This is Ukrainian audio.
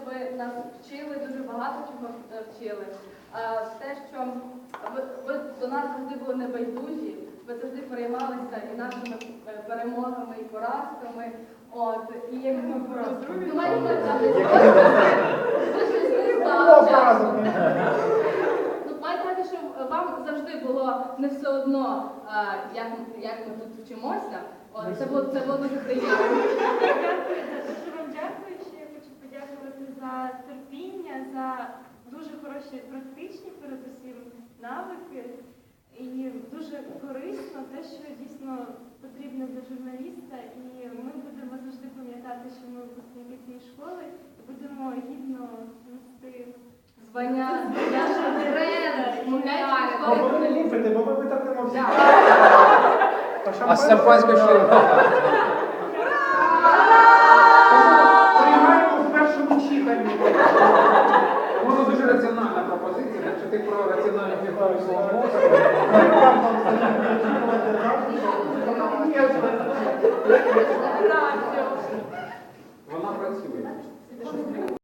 що ви нас вчили, дуже багато чого е, вчили. Те, що ви, ви до нас завжди були небайдужі, ви завжди переймалися і нашими е, перемогами, і поразками. От, і? Ну, не знали часом. Ну, сказати, що вам завжди було не все одно, а, як, як ми тут вчимося. От, це було це було дуже приємно. Дякую, дуже вам дякую. Ще я хочу подякувати за терпіння, за дуже хороші практичні передусім навики. І дуже корисно те, що дійсно потрібно для журналіста. І ми будемо завжди пам'ятати, що ми випускники цієї школи і будемо гідно нести. Звання Мукачівської А школи ви не ти про раціональну фігуру свого мозку. Ми вам там очікувати завжди. Вона працює.